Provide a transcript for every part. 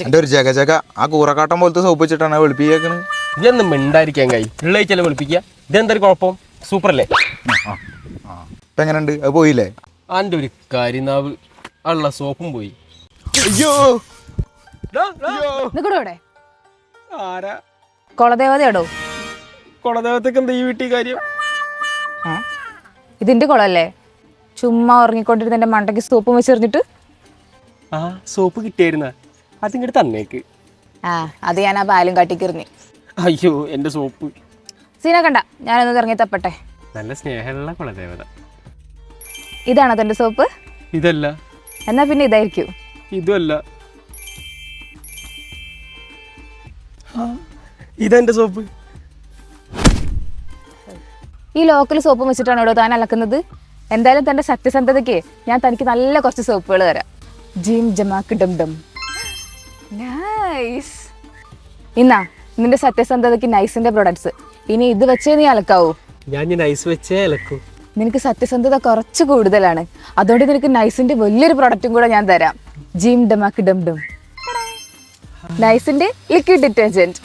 എന്റെ ഒരു ജഗ ജഗ ആ കൂറക്കാട്ടം പോലത്തെ സോപ്പ് വെച്ചിട്ടാണ് വെളുപ്പിയേക്കണ് ഇതൊന്നും മിണ്ടായിരിക്കാൻ കഴിയും ഉള്ള വെളുപ്പിക്കുക ഇതെന്തൊരു കുഴപ്പം സൂപ്പർ അല്ലേ ഇപ്പൊ എങ്ങനെയുണ്ട് അത് പോയില്ലേ അന്റെ ഒരു കരിനാവ് ഉള്ള സോപ്പും പോയി അയ്യോ ഇവിടെ ആരാ കുളദേവതയാടോ കുളദേവത്തേക്ക് എന്താ ഈ വീട്ടിൽ കാര്യം ഇതിന്റെ കുളമല്ലേ ചുമ്മാ ഉറങ്ങിക്കൊണ്ടിരുന്ന എന്റെ മണ്ടയ്ക്ക് സോപ്പും വെച്ചെറിഞ്ഞിട്ട് ആ സോപ്പ് കിട്ടിയായിരുന്ന. അതിങ്ങോട്ട് തന്നേക്ക്. ആ അത് ഞാൻ ആ പാലും കാട്ടിക്കെറിഞ്ഞ് അയ്യോ എന്റെ സോപ്പ്. സീന കണ്ട ഞാനൊന്ന് ഇറങ്ങി തപ്പട്ടെ. നല്ല സ്നേഹമുള്ള കുളദേവത ഇതാണോ തന്റെ സോപ്പ്? ഇതല്ല. എന്നാ പിന്നെ ഇതായിരിക്കും. ഇതല്ല ഇതെന്റെ സോപ്പ്. ഈ ലോക്കൽ സോപ്പ് വെച്ചിട്ടാണ് ഇവിടെ താൻ അലക്കുന്നത്? എന്തായാലും തന്റെ സത്യസന്ധതയ്ക്ക് ഞാൻ തനിക്ക് നല്ല കുറച്ച് സോപ്പുകൾ തരാം. ജിം ജമാക്ക് ഡം ഡം. നൈസ് ഇന്നാ നിന്റെ സത്യസന്ധതയ്ക്ക് നൈസിന്റെ പ്രൊഡക്ട്സ് ഇനി ഇത് വെച്ചേ നീ അലക്കാവൂ. ഞാൻ നൈസ് വെച്ചേ അലക്കൂ. നിനക്ക് സത്യസന്ധത കുറച്ച് കൂടുതലാണ്. അതുകൊണ്ട് നിനക്ക് നൈസിന്റെ വലിയൊരു പ്രൊഡക്റ്റും കൂടെ ഞാൻ തരാം. ജീം ഡമാക്ക് ഡം ഡം. നൈസിന്റെ ലിക്വിഡ് ഡിറ്റർജന്റ്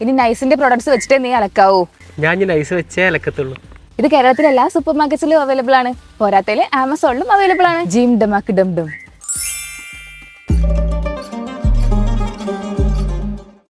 ഇനി നൈസിന്റെ പ്രൊഡക്ട്സ് വെച്ചിട്ടേ നീ അലക്കാവൂ. ഞാൻ ഞാൻ ഐസ് വെച്ചേ അലക്കത്തുള്ളൂ. ഇത് കേരളത്തിലെ എല്ലാ സൂപ്പർ മാർക്കറ്റ്സിലും അവൈലബിൾ ആണ്. പോരാത്തതിൽ ആമസോണിലും അവൈലബിൾ ആണ്. ജിം ഡമാക്ക് ഡം ഡം.